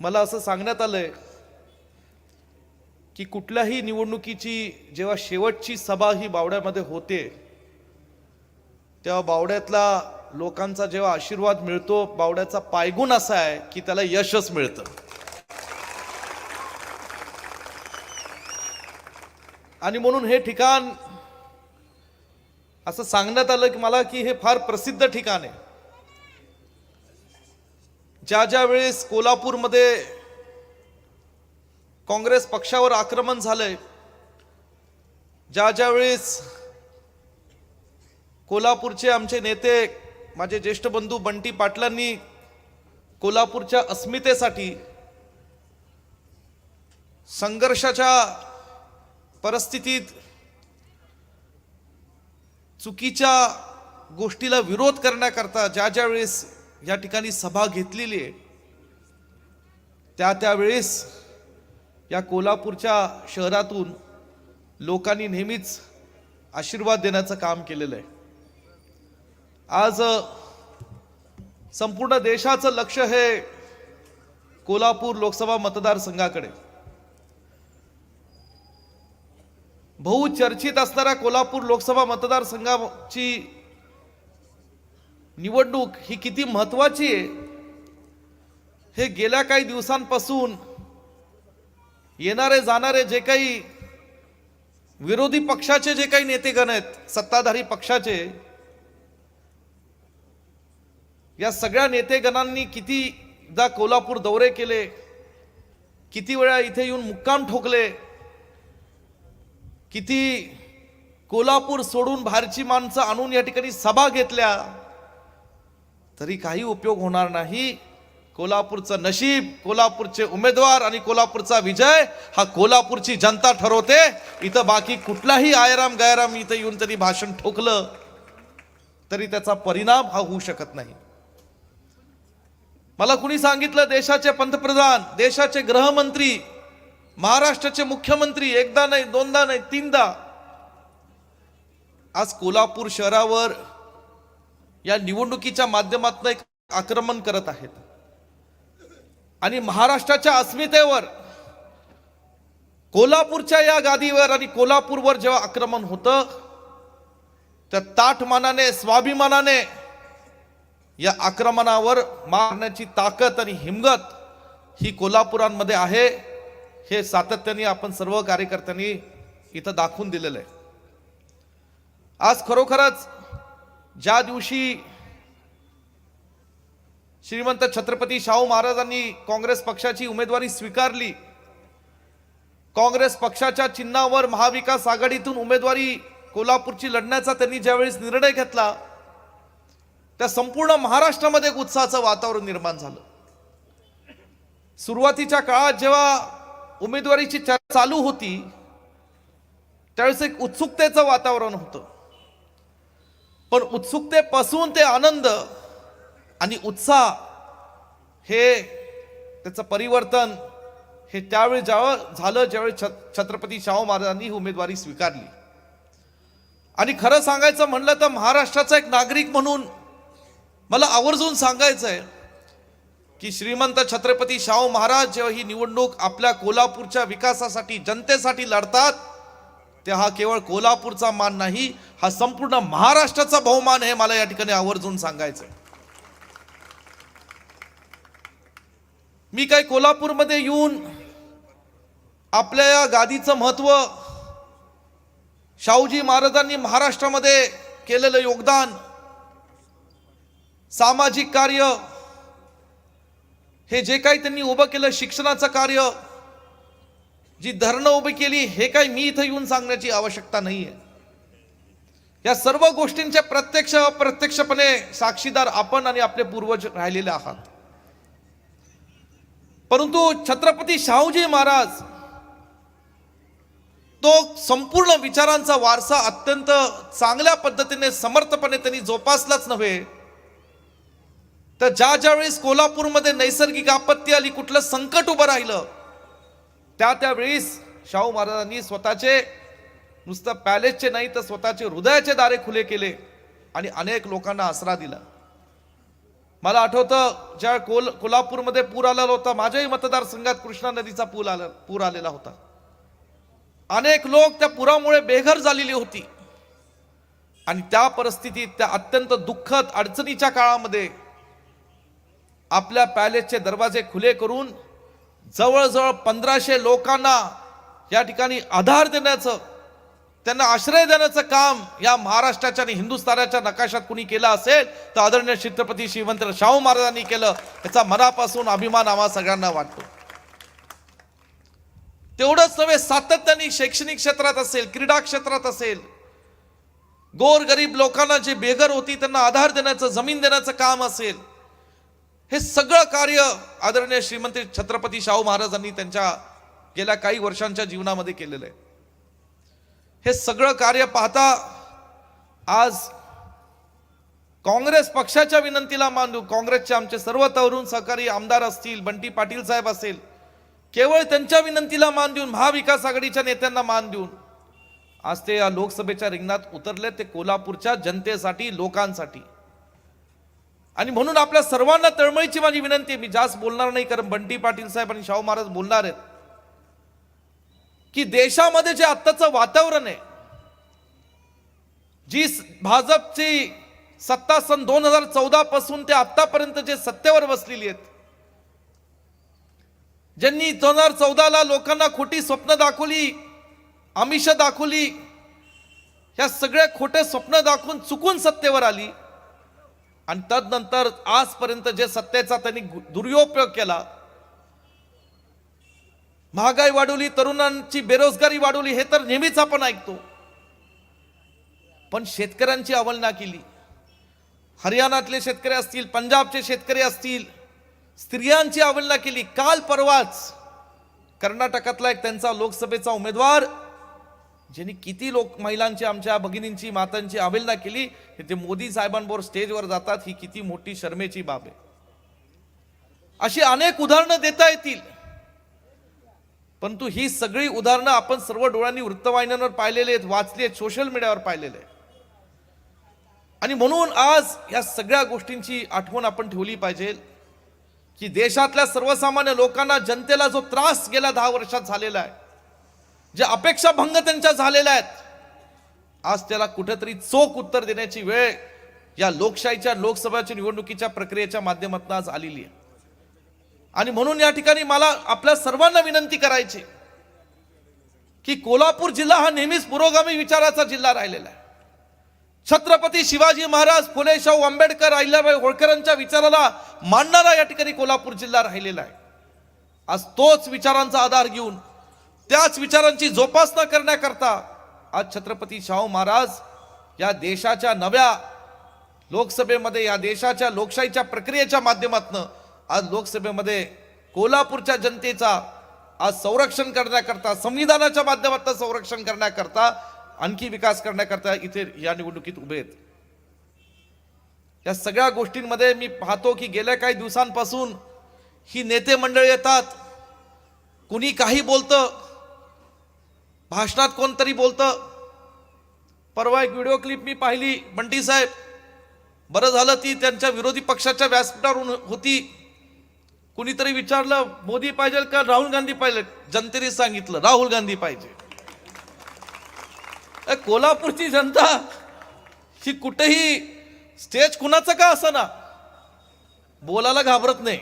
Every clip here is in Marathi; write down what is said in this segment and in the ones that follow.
मला असं सांगण्यात आलंय की कुठल्याही निवडणुकीची जेव्हा शेवटची सभा ही बावड्यामध्ये होते तेव्हा बावड्यातला लोकांचा जेव्हा आशीर्वाद मिळतो बावड्याचा पायगुण असा आहे की त्याला यशच मिळतं. आणि म्हणून हे ठिकाण असं सांगण्यात आलं की मला की हे फार प्रसिद्ध ठिकाण आहे. ज्या ज्या वेळेस कोल्हापूरमध्ये काँग्रेस पक्षावर आक्रमण झालंय ज्या ज्या वेळेस कोल्हापूरचे आमचे नेते माझे ज्येष्ठ बंधू बंटी पाटलांनी कोल्हापूरच्या अस्मितेसाठी संघर्षाच्या परिस्थितीत चुकीच्या गोष्टीला विरोध करण्याकरता ज्या ज्या वेळेस या ठिकाणी सभा घेतलेली आहे. त्या त्यावेळेस या कोल्हापूरच्या शहरातून लोकांनी नेहमीच आशीर्वाद देण्याचं काम केलेलं आहे. आज संपूर्ण देशाचं लक्ष हे कोल्हापूर लोकसभा मतदारसंघाकडे. बहुचर्चित असणाऱ्या कोल्हापूर लोकसभा मतदारसंघाची निवडणूक ही किती महत्वाची आहे? हे गेल्या काही दिवसांपासून येणारे जाणारे जे काही विरोधी पक्षाचे जे काही नेतेगण आहेत सत्ताधारी पक्षाचे या सगळ्या नेतेगणांनी कितीदा कोल्हापूर दौरे केले किती वेळा इथे येऊन मुक्काम ठोकले किती कोल्हापूर सोडून बाहेरची माणसं आणून या ठिकाणी सभा घेतल्या तरी काही उपयोग होणार नाही. कोल्हापूरचं नशीब कोल्हापूरचे उमेदवार आणि कोल्हापूरचा विजय हा कोल्हापूरची जनता ठरवते. इथं बाकी कुठलाही आयराम गायराम इथं येऊन तरी भाषण ठोकलं तरी त्याचा परिणाम हा होऊ शकत नाही. मला कुणी सांगितलं देशाचे पंतप्रधान देशाचे गृहमंत्री महाराष्ट्राचे मुख्यमंत्री एकदा नाही दोनदा नाही तीनदा. आज कोल्हापूर शहरावर या निवडणुकीच्या माध्यमातून एक आक्रमण करत आहेत. आणि महाराष्ट्राच्या अस्मितेवर कोल्हापूरच्या या गादीवर आणि कोल्हापूरवर जेव्हा आक्रमण होतं त्या ताठमानाने स्वाभिमानाने या आक्रमणावर मारण्याची ताकद आणि हिमगत ही कोल्हापुरांमध्ये आहे हे सातत्याने आपण सर्व कार्यकर्त्यांनी इथं दाखवून दिलेलं आहे. आज खरोखरच ज्या दिवशी श्रीमंत छत्रपती शाहू महाराजांनी काँग्रेस पक्षाची उमेदवारी स्वीकारली काँग्रेस पक्षाच्या चिन्हावर महाविकास आघाडीतून उमेदवारी कोल्हापूरची लढण्याचा त्यांनी ज्यावेळेस निर्णय घेतला त्या संपूर्ण महाराष्ट्रामध्ये एक उत्साहाचं वातावरण निर्माण झालं. सुरुवातीच्या काळात जेव्हा उमेदवारीची चर्चा चालू होती त्यावेळेस एक उत्सुकतेचं वातावरण होतं. पण उत्सुकतेपासून ते आनंद आणि उत्साह हे त्याचं परिवर्तन हे त्यावेळी जेव्हा झालं ज्यावेळी छत्रपती शाहू महाराजांनी उमेदवारी स्वीकारली. आणि खरं सांगायचं म्हणलं तर महाराष्ट्राचा एक नागरिक म्हणून मला आवर्जून सांगायचं आहे की श्रीमंत छत्रपती शाहू महाराज जेव्हा ही निवडणूक आपल्या कोल्हापूरच्या विकासासाठी जनतेसाठी लढतात ते हा केवळ कोल्हापूरचा मान नाही हा संपूर्ण महाराष्ट्राचा बहुमान हे मला या ठिकाणी आवर्जून सांगायचं मी काय कोल्हापूरमध्ये येऊन आपल्या या गादीचं महत्त्व शाहूजी महाराजांनी महाराष्ट्रामध्ये केलेलं योगदान सामाजिक कार्य हे जे काही त्यांनी उभं केलं शिक्षणाचं कार्य जी धरणं उभी केली हे काही मी इथं येऊन सांगण्याची आवश्यकता नाही आहे या सर्व गोष्टींचे प्रत्यक्ष अप्रत्यक्षपणे साक्षीदार आपण आणि आपले पूर्वज राहिलेले आहात. परंतु छत्रपती शाहूजी महाराज तो संपूर्ण विचारांचा वारसा अत्यंत चांगल्या पद्धतीने समर्थपणे त्यांनी जोपासलाच नव्हे. तर ज्या ज्यावेळेस कोल्हापूरमध्ये नैसर्गिक आपत्ती आली कुठलं संकट उभं राहिलं त्या त्यावेळीस शाहू महाराजांनी स्वतःचे नुसतं पॅलेसचे नाही तर स्वतःचे हृदयाचे दारे खुले केले आणि अनेक लोकांना आसरा दिला. मला आठवतं ज्या कोल कोल्हापूरमध्ये पूर आलेला होता माझ्याही मतदारसंघात कृष्णा नदीचा पूल आला पूर आलेला होता. अनेक लोक त्या पुरामुळे बेघर झालेली होती. आणि त्या परिस्थितीत त्या अत्यंत दुःखद अडचणीच्या काळामध्ये आपल्या पॅलेसचे दरवाजे खुले करून जवळजवळ पंधराशे लोकांना या ठिकाणी आधार देण्याचं त्यांना आश्रय देण्याचं काम या महाराष्ट्राच्या आणि हिंदुस्थानाच्या नकाशात कुणी केलं असेल तर आदरणीय छत्रपती श्रीमंत शाहू महाराजांनी केलं. याचा मनापासून अभिमान आम्हा सगळ्यांना वाटतो. तेवढंच नव्हे सातत्याने शैक्षणिक क्षेत्रात असेल क्रीडा क्षेत्रात असेल गोर गरीब लोकांना जे बेघर होती त्यांना आधार देण्याचं जमीन देण्याचं काम असेल हे सगळं कार्य आदरणीय श्रीमंत छत्रपती शाहू महाराजांनी त्यांच्या गेल्या काही वर्षांच्या जीवनामध्ये केलेलं आहे. हे सगळं कार्य पाहता आज काँग्रेस पक्षाच्या विनंतीला मान काँग्रेसचे आमचे सर्व तरुण सहकारी आमदार असतील बंटी पाटील साहेब असेल केवळ त्यांच्या विनंतीला मान देऊन महाविकास आघाडीच्या नेत्यांना मान देऊन आज ते या लोकसभेच्या रिंगणात उतरले ते कोल्हापूरच्या जनतेसाठी लोकांसाठी. आणि म्हणून आपल्या सर्वांना तळमळीची माझी विनंती आहे. मी जास्त बोलणार नाही कारण बंटी पाटील साहेब आणि शाहू महाराज बोलणार आहेत. की देशामध्ये जे आत्ताचं वातावरण आहे जी भाजपची सत्ता सन दोन हजार चौदा पासून ते आतापर्यंत जे सत्तेवर बसलेली आहेत ज्यांनी दोन हजार चौदाला लोकांना खोटी स्वप्न दाखवली आमिष दाखवली ह्या सगळ्या खोटे स्वप्न दाखवून चुकून सत्तेवर आली आणि तदनंतर आजपर्यंत जे सत्तेचा त्यांनी दुरुपयोग केला महागाई वाढवली तरुणांची बेरोजगारी वाढवली हे तर नेहमीच आपण ऐकतो. पण शेतकऱ्यांची अवलना केली. हरियाणातले शेतकरी असतील पंजाबचे शेतकरी असतील स्त्रियांची अवलना केली. काल परवाच कर्नाटकातला एक त्यांचा लोकसभेचा उमेदवार ज्यांनी किती लोक महिलांची आमच्या भगिनींची मातांची अवहेलना केली हे ते मोदी साहेबांबरोबर स्टेजवर जातात ही किती मोठी शर्मेची बाब आहे. अशी अनेक उदाहरणं देता येतील. परंतु ही सगळी उदाहरणं आपण सर्व डोळ्यांनी वृत्तवाहिन्यांवर पाहिलेले आहेत वाचली आहेत सोशल मीडियावर पाहिलेले आहे आणि म्हणून आज या सगळ्या गोष्टींची आठवण आपण ठेवली पाहिजे की देशातल्या सर्वसामान्य लोकांना जनतेला जो त्रास गेल्या दहा वर्षात झालेला आहे जे अपेक्षा भंग त्यांच्या झालेल्या आहेत आज त्याला कुठेतरी चोख उत्तर देण्याची वेळ या लोकशाहीच्या लोकसभेच्या निवडणुकीच्या प्रक्रियेच्या माध्यमातून आज आलेली आहे. आणि म्हणून या ठिकाणी मला आपल्या सर्वांना विनंती करायची की कोल्हापूर जिल्हा हा नेहमीच पुरोगामी विचाराचा जिल्हा राहिलेला आहे. छत्रपती शिवाजी महाराज फुलेशाहू आंबेडकर अहिल्याबाई होळकरांच्या विचाराला मानणारा या ठिकाणी कोल्हापूर जिल्हा राहिलेला आहे. आज तोच विचारांचा आधार घेऊन त्याच विचारांची जोपासना करण्याकरता आज छत्रपती शाहू महाराज या देशाच्या नव्या लोकसभेमध्ये या देशाच्या लोकशाहीच्या प्रक्रियेच्या माध्यमातून आज लोकसभेमध्ये कोल्हापूरच्या जनतेचा आज संरक्षण करण्याकरता संविधानाच्या माध्यमातून संरक्षण करण्याकरता आणखी विकास करण्याकरता इथे या निवडणुकीत उभे आहेत. या सगळ्या गोष्टींमध्ये मी पाहतो की गेल्या काही दिवसांपासून ही नेते मंडळ येतात. कुणी काही बोलतं भाषणात कोणतरी बोलतं. परवा एक व्हिडिओ क्लिप मी पाहिली बंटी साहेब. बरं झालं ती त्यांच्या विरोधी पक्षाच्या व्यासपीठावरून होती. कुणीतरी विचारलं मोदी पाहिजे का राहुल गांधी पाहिजे जनतेने सांगितलं राहुल गांधी पाहिजे. कोल्हापूरची जनता ही कुठेही स्टेज कुणाचं का असं ना? बोलायला घाबरत नाही.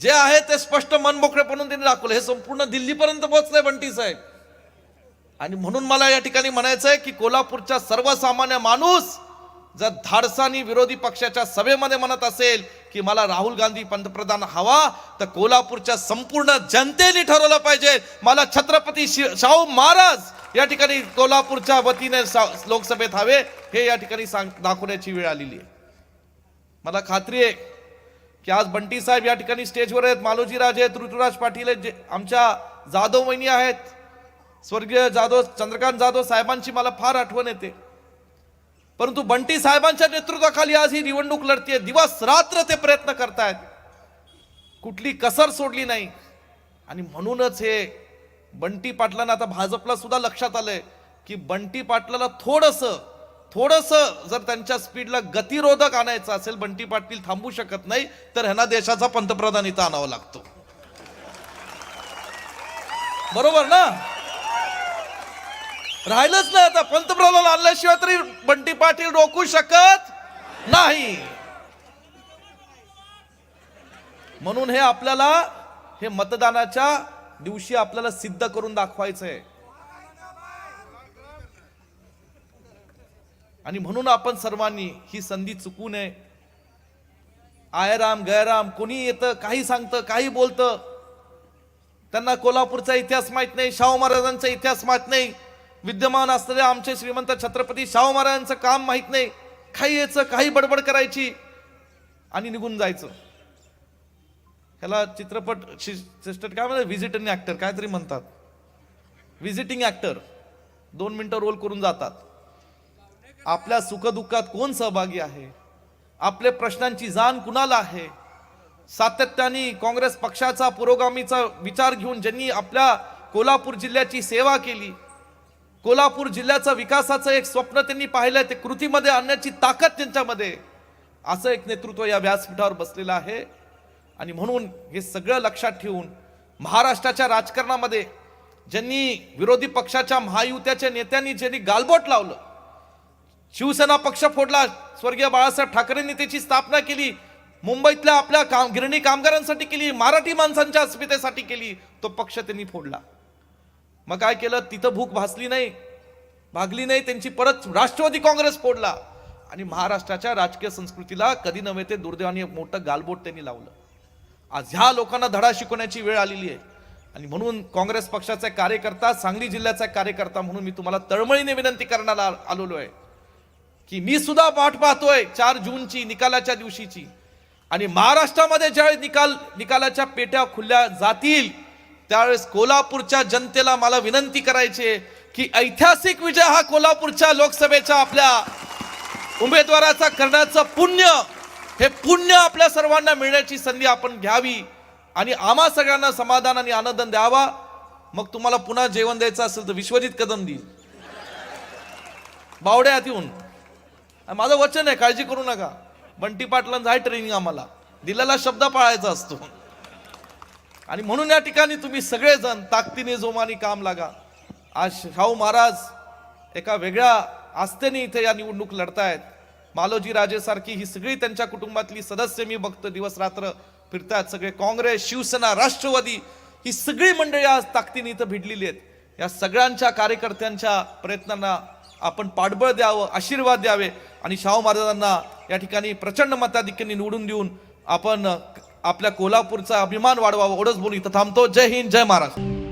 जे आहे ते स्पष्ट मन मोकळेपणून त्यांनी दाखवलं. हे संपूर्ण दिल्लीपर्यंत पोहोचलंय बंटी साहेब. आणि म्हणून मला या ठिकाणी म्हणायचं आहे की कोल्हापूरचा सर्वसामान्य माणूस जर धाडसानी विरोधी पक्षाच्या सभेमध्ये म्हणत असेल की मला राहुल गांधी पंतप्रधान हवा तर कोल्हापूरच्या संपूर्ण जनतेने ठरवलं पाहिजे. मला छत्रपती शि- शाहू महाराज या ठिकाणी कोल्हापूरच्या वतीने लोकसभेत हवे हे या ठिकाणी सांग दाखवण्याची वेळ आलेली आहे. मला खात्री आहे की आज बंटी साहेब या ठिकाणी स्टेजवर आहेत मालोजी राजे आहेत ऋतुराज पाटील आहेत जे आमच्या जाधव वहिनी आहेत. स्वर्गीय जाधव चंद्रकांत जाधव साहेबांची मला फार आठवण येते. परंतु बंटी साहेबांच्या नेतृत्वाखाली आज ही निवडणूक लढतीये. दिवस रात्र ते प्रयत्न करतायत. कुठली कसर सोडली नाही. आणि म्हणूनच हे बंटी पाटलांना आता भाजपला सुद्धा लक्षात आलंय की बंटी पाटलाला थोडंसं थोडस जर त्यांच्या स्पीडला गतिरोधक आणायचं असेल बंटी पाटील थांबू शकत नाही तर ह्यांना देशाचा पंतप्रधान इथं आणावा लागतो. बरोबर ना? राहिलंच नाही आता. पंतप्रधान आणल्याशिवाय तरी बंटी पाटील रोखू शकत नाही. म्हणून हे आपल्याला हे मतदानाच्या दिवशी आपल्याला सिद्ध करून दाखवायचं आहे आणि म्हणून आपण सर्वांनी ही संधी चुकू नये. आयराम गैराम कोणी येतं काही सांगतं काही बोलतं. त्यांना कोल्हापूरचा इतिहास माहीत नाही शाहू महाराजांचा इतिहास माहीत नाही. विद्यमान असलेले आमचे श्रीमंत छत्रपती शाहू महाराजांचं काम माहीत नाही. काही यायचं काही बडबड करायची आणि निघून जायचं. ह्याला चित्रपट सिस्टर काय म्हणतात? व्हिजिटिंग ऍक्टर काहीतरी म्हणतात. व्हिजिटिंग ऍक्टर दोन मिनटं रोल करून जातात. आपल्या सुखदुःखात कोण सहभागी आहे? आपल्या प्रश्नांची जाण कुणाला आहे? सातत्याने काँग्रेस पक्षाचा पुरोगामीचा विचार घेऊन ज्यांनी आपल्या कोल्हापूर जिल्ह्याची सेवा केली कोल्हापूर जिल्ह्याचा विकासाचं एक स्वप्न त्यांनी पाहिलं ते कृतीमध्ये आणण्याची ताकद त्यांच्यामध्ये असं एक नेतृत्व या व्यासपीठावर बसलेलं आहे. आणि म्हणून हे सगळं लक्षात ठेवून महाराष्ट्राच्या राजकारणामध्ये ज्यांनी विरोधी पक्षाच्या महायुत्याच्या नेत्यांनी ज्यांनी गालबोट लावलं शिवसेना पक्ष फोडला. स्वर्गीय बाळासाहेब ठाकरेंनी त्याची स्थापना केली. मुंबईतल्या आपल्या काम गिरणी कामगारांसाठी केली मराठी माणसांच्या अस्मितेसाठी केली. तो पक्ष त्यांनी फोडला. मग काय केलं? तिथं भूक भासली नाही. भागली नाही त्यांची परत राष्ट्रवादी काँग्रेस फोडला. आणि महाराष्ट्राच्या राजकीय संस्कृतीला कधी नव्हे ते दुर्दैवाने मोठं गालबोट त्यांनी लावलं. आज ह्या लोकांना धडा शिकवण्याची वेळ आलेली आहे. आणि म्हणून काँग्रेस पक्षाचा कार्यकर्ता सांगली जिल्ह्याचा कार्यकर्ता म्हणून मी तुम्हाला तळमळीने विनंती करण्याला आलेलो आहे. की मी सुद्धा वाट पाहतोय चार जूनची निकालाच्या दिवशीची. आणि महाराष्ट्रामध्ये ज्यावेळेस निकाल निकालाच्या पेट्या खुल्या जातील त्यावेळेस कोल्हापूरच्या जनतेला मला विनंती करायची की ऐतिहासिक विजय हा कोल्हापूरच्या लोकसभेच्या आपल्या उमेदवाराचा करण्याचं पुण्य हे पुण्य आपल्या सर्वांना मिळण्याची संधी आपण घ्यावी आणि आम्हा सगळ्यांना समाधान आणि आनंद द्यावा. मग तुम्हाला पुन्हा जेवण द्यायचं असेल तर विश्वजित कदम देईल. बावड्यात येऊन. माझं वचन आहे काळजी करू नका. बंटी पाटलांचं आहे ट्रेनिंग आम्हाला. दिलेला शब्द पाळायचा असतो. आणि म्हणून या ठिकाणी तुम्ही सगळेजण ताकदीने जोमाने काम लागा. आज शाहू महाराज एका वेगळ्या आस्थेने इथे या निवडणूक लढतायत. मालोजी राजेसारखी ही सगळी त्यांच्या कुटुंबातली सदस्य मी बघतो. दिवस रात्र फिरतायत सगळे. काँग्रेस शिवसेना राष्ट्रवादी ही सगळी मंडळी आज ताकदीने इथं भिडलेली आहेत. या सगळ्यांच्या कार्यकर्त्यांच्या प्रयत्नांना आपण पाठबळ द्यावं आशीर्वाद द्यावे. आणि शाहू महाराजांना या ठिकाणी प्रचंड मताधिक्याने निवडून देऊन आपण आपल्या कोल्हापूरचा अभिमान वाढवावा एवढंच बोलू इथं थांबतो. जय हिंद जय महाराष्ट्र.